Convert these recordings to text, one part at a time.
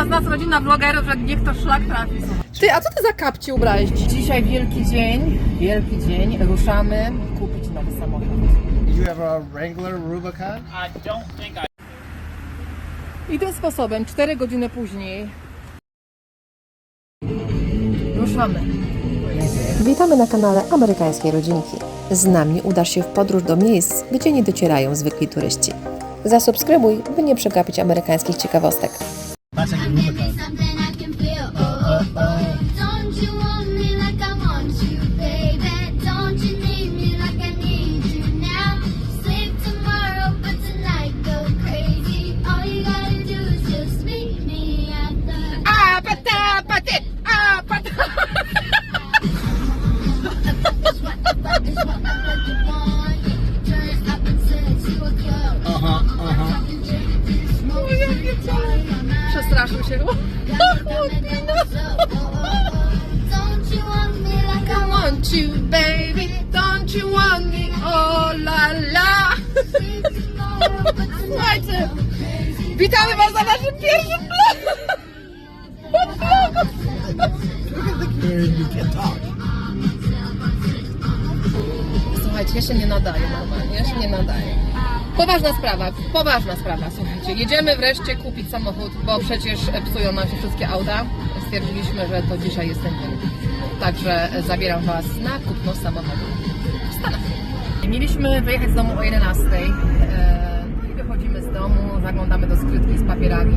Każda z nas rodzina vlogerów, że niech to szlak trafi. Ty, a co ty za kapcie ubrałeś? Dzisiaj wielki dzień, wielki dzień. Ruszamy kupić nowy samochód. You have a Wrangler Rubicon? I don't think I I tym sposobem, 4 godziny później, ruszamy. Witamy na kanale Amerykańskiej Rodzinki. Z nami udasz się w podróż do miejsc, gdzie nie docierają zwykli turyści. Zasubskrybuj, by nie przegapić amerykańskich ciekawostek. That's like a Rubicon. something I can feel. Oh, oh, oh. Don't you want me like I want you, baby? Don't you need me like I need you now? Sleep tomorrow, but tonight go crazy. All you gotta do is just meet me at the. Ah, a, pata, paty, a, Don't you want me? Oh la la. Słuchajcie, witamy Was na naszym pierwszym talk. Słuchajcie, ja się nie nadaję normalnie, ja się nie nadaję. Poważna sprawa, poważna sprawa, słuchajcie. Jedziemy wreszcie kupić samochód, bo przecież psują nam się wszystkie auta. Stwierdziliśmy, że to dzisiaj jest ten dzień. Także zabieram Was na kupno samochodu. Mieliśmy wyjechać z domu o 11 e, i wychodzimy z domu, zaglądamy do skrytki z papierami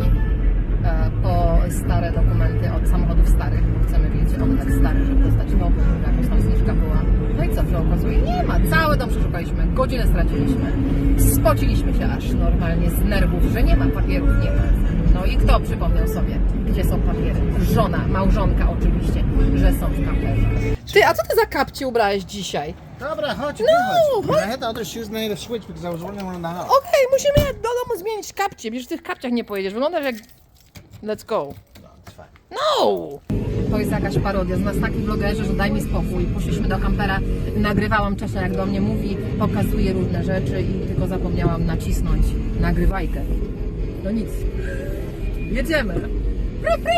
e, po stare dokumenty od samochodów starych, bo chcemy mieć one tak stary, żeby dostać nowy, żeby jakaś tam zniżka była. No i co się okazuje? Nie ma. Cały dom przeszukaliśmy, godzinę straciliśmy. Spociliśmy się aż normalnie z nerwów, że nie ma papierów, nie ma. No i kto przypomniał sobie, gdzie są papiery? Żona, małżonka oczywiście, że są w kamperze. Ty, a co ty za kapcie ubrałeś dzisiaj? Dobra, chodź, No, chodź. chodź. I had the other shoes and I had to switch because I was wearing one in the house. Okej, musimy do domu zmienić kapcie. Wiesz, w tych kapciach nie pojedziesz. Wyglądasz jak... Let's go. No, it's fine. No! To jest jakaś parodia. Z nas taki vlogerzy, że daj mi spokój. Poszliśmy do kampera, nagrywałam Czesia jak do mnie mówi, pokazuje różne rzeczy i tylko zapomniałam nacisnąć nagrywajkę. No nic. Jedziemy. Pru, pru!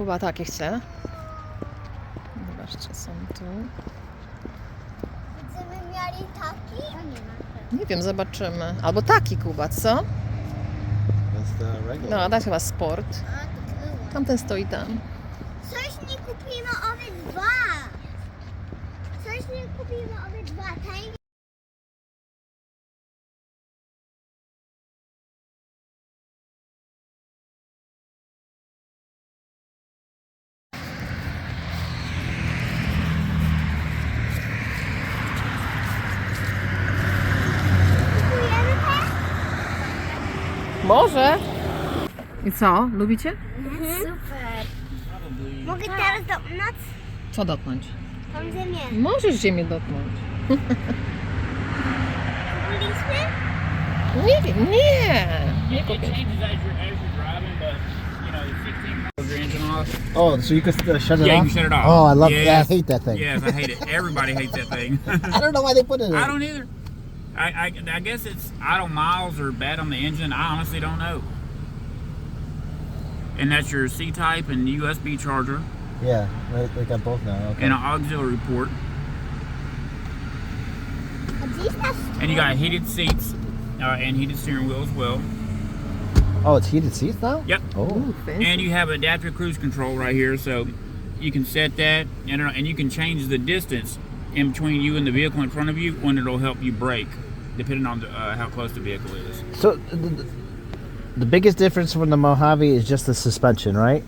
Kuba takie chce. Zobaczcie, są tu. Będziemy mieli taki? Nie wiem, zobaczymy. Albo taki Kuba, co? No, a dać chyba sport. Tamten stoi tam. Coś nie kupimy obydwa. Coś nie kupimy obydwa. Ten Może. I co? Lubicie? Super. Mogę teraz dotknąć Co dotknąć? tą ziemię. Możesz ziemię dotknąć. Kupiliśmy? Nie wiem, nie. it, it changes as you're as you're driving, but you know, 16 your engine off. Oh, so you can uh, shut it yeah, off? you can shut it off. Oh, I love yes. that. I hate that thing. Yes, I hate it. Everybody hates that thing. I don't know why they put it in. I don't either. I, I, I guess it's idle miles or bad on the engine. I honestly don't know. And that's your C type and USB charger Yeah, they, they got both now. Okay. and an auxiliary port. And you got heated seats uh, and heated steering wheel as well. oh, it's heated seats now? Yep. Oh. And you have adaptive cruise control right here, so you can set that, and, and you can change the distance in between you and the vehicle in front of you when it'll help you brake, depending on the, uh, how close the vehicle is. So the, the, the biggest difference from the Mojave is just the suspension, right?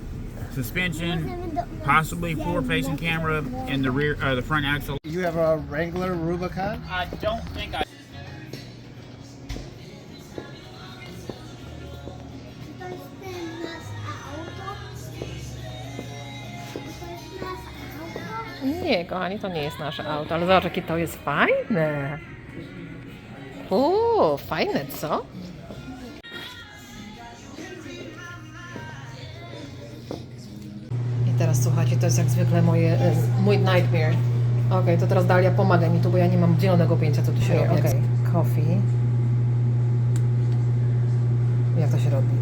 Suspension, possibly forward-facing camera, and the rear, uh, the front axle. You have a Wrangler Rubicon? I don't think I. To jest ten nasz auto? To jest nasz auto? Nie Nie, kochani, to nie jest nasze auto, ale zobacz, jakie to jest fajne. Uuu, fajne, co? I teraz słuchajcie, to jest jak zwykle moje, e, mój nightmare. Okej, to teraz Dalia pomaga mi tu, bo ja nie mam zielonego pojęcia, co tu się robi. Okej, coffee. Jak to się robi?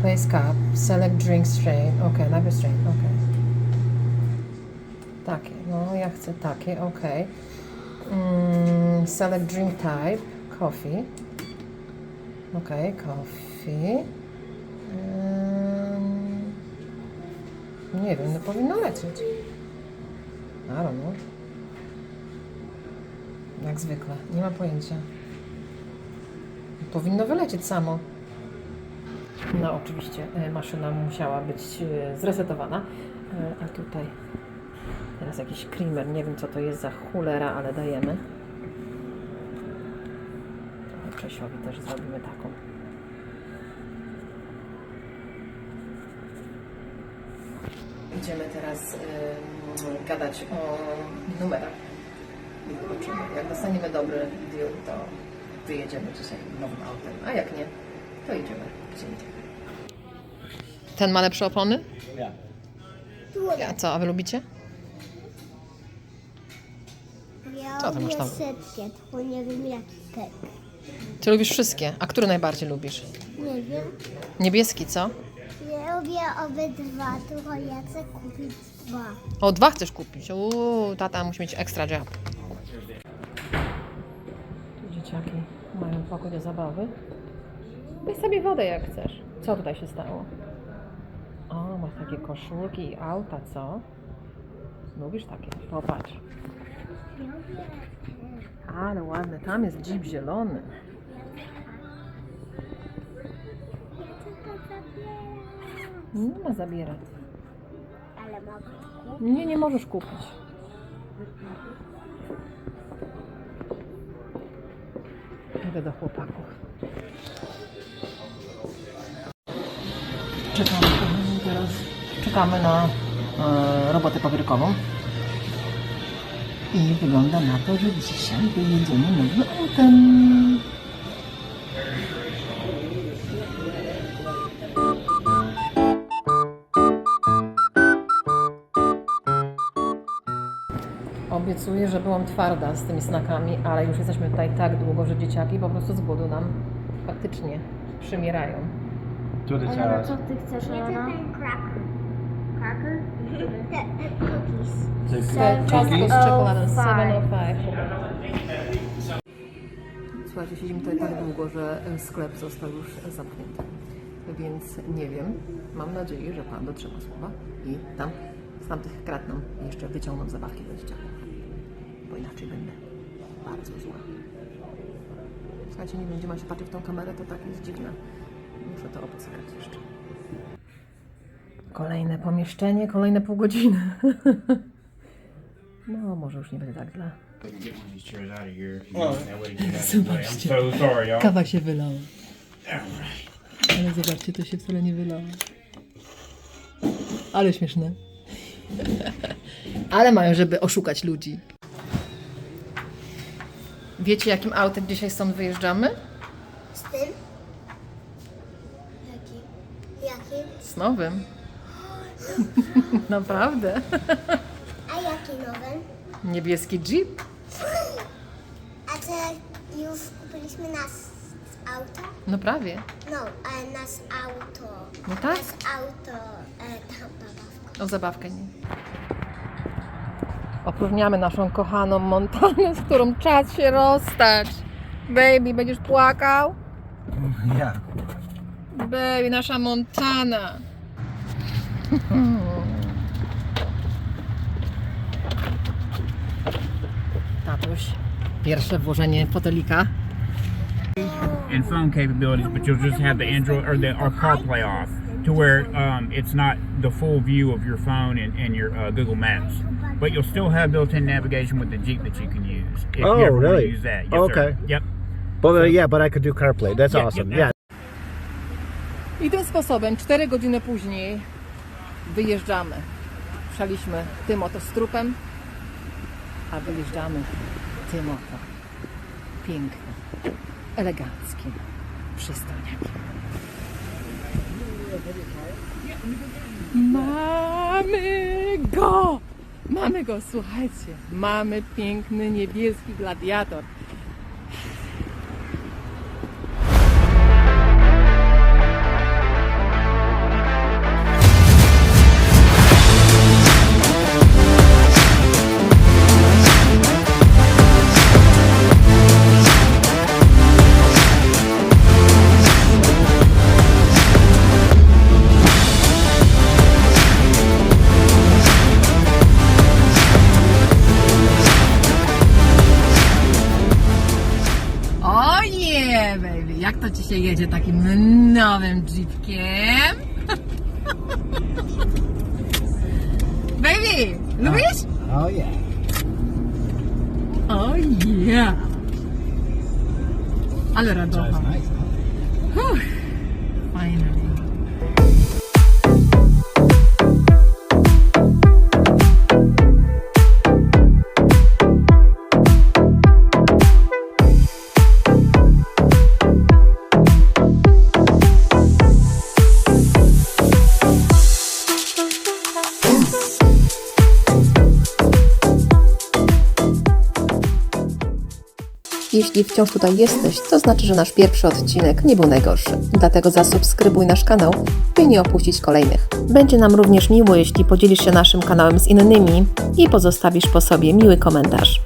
Place cup, select drink strain. Ok, najpierw strain, ok. Takie, no ja chcę takie, ok. Mm, select type, coffee. Ok, coffee. Ym, nie wiem, no powinno lecieć. I don't know. Jak zwykle, nie ma pojęcia. Powinno wylecieć samo. No oczywiście e, maszyna musiała być e, zresetowana. E, A tutaj teraz jakiś creamer, nie wiem co to jest za cholera, ale dajemy. Trochę Czesiowi też zrobimy taką. Idziemy teraz em, gadać o numerach. Jak dostaniemy dobry deal, to wyjedziemy dzisiaj nowym autem. A jak nie, to idziemy gdzie indziej. Ten ma lepsze opony? A co, a wy lubicie? Ja Co tam masz tam? setkę, tylko nie wiem jaki kek. Ty lubisz wszystkie. A który najbardziej lubisz? Nie wiem. Niebieski, co? Ja lubię obydwa, tylko ja chcę kupić dwa. O, dwa chcesz kupić. Uuu, tata musi mieć extra job. Tu dzieciaki mają pokój do zabawy. Weź sobie wodę jak chcesz. Co tutaj się stało? O, masz takie koszulki i auta, co? Lubisz takie? Popatrz. Ale ładne. Tam jest jeep zielony. Nie ma zabierać. Ale mogę. Nie, nie możesz kupić. Idę do chłopaków. Czekamy teraz. Czekamy na e, robotę papierkową. I wygląda na to, że dzisiaj wyjedziemy nowym autem. Obiecuję, że byłam twarda z tymi snakami, ale już jesteśmy tutaj tak długo, że dzieciaki po prostu z głodu nam faktycznie przymierają. Ale co ty chcesz, Ja chcę ten cracker. Cracker? The, the cookies. Te ciastko z czekoladą 705. Słuchajcie, siedzimy tutaj tak długo, że sklep został już zamknięty. Więc nie wiem. Mam nadzieję, że Pan dotrzyma słowa i tam z tamtych krat nam jeszcze wyciągną zabawki do dzieciaków. Bo inaczej będę bardzo zła. Słuchajcie, nie wiem, gdzie ma się patrzeć w tą kamerę, to tak jest dziwne. Muszę to obcykać jeszcze. Kolejne pomieszczenie, kolejne pół godziny. No, może już nie będzie tak źle. Sorry, y'all. Kawa się wylała. Ale zobaczcie, to się wcale nie wylało. Ale śmieszne. Ale mają, żeby oszukać ludzi. Wiecie, jakim autem dzisiaj stąd wyjeżdżamy? Z tym? Jaki? Jaki? Z nowym. Naprawdę. A jaki nowy? Niebieski Jeep. A co już kupiliśmy nas auto? No prawie. No, ale nas auto. No tak. Nas auto, e, tam babawka. O zabawkę nie. Opróżniamy naszą kochaną Montanę, z którą czas się rozstać. Baby, będziesz płakał? Yeah. Baby, nasza Montana. Tatuś, pierwsze włożenie fotelika. and phone capabilities, but you'll just have the Android or the or CarPlay off to where um, it's not the full view of your phone and, and your uh, Google Maps. But you'll still have built-in navigation with the Jeep that you can use if Oh, you ever really? use that. Yes, Okay. Sir. Yep. But uh, yeah, but I could do CarPlay. That's Yeah, awesome. yeah, Yeah. I tym sposobem, 4 godziny później, wyjeżdżamy. Przyjechaliśmy tym oto strupem, a wyjeżdżamy tym oto pięknym, eleganckim przystaniakiem. Mamy go! Mamy go, słuchajcie. Mamy piękny niebieski gladiator. Ci się jedzie takim nowym jeepkiem? baby! Lubisz? Oh yeah. O yeah! Ale radocha. nice. Jeśli wciąż tutaj jesteś, to znaczy, że nasz pierwszy odcinek nie był najgorszy. Dlatego zasubskrybuj nasz kanał, by nie opuścić kolejnych. Będzie nam również miło, jeśli podzielisz się naszym kanałem z innymi i pozostawisz po sobie miły komentarz.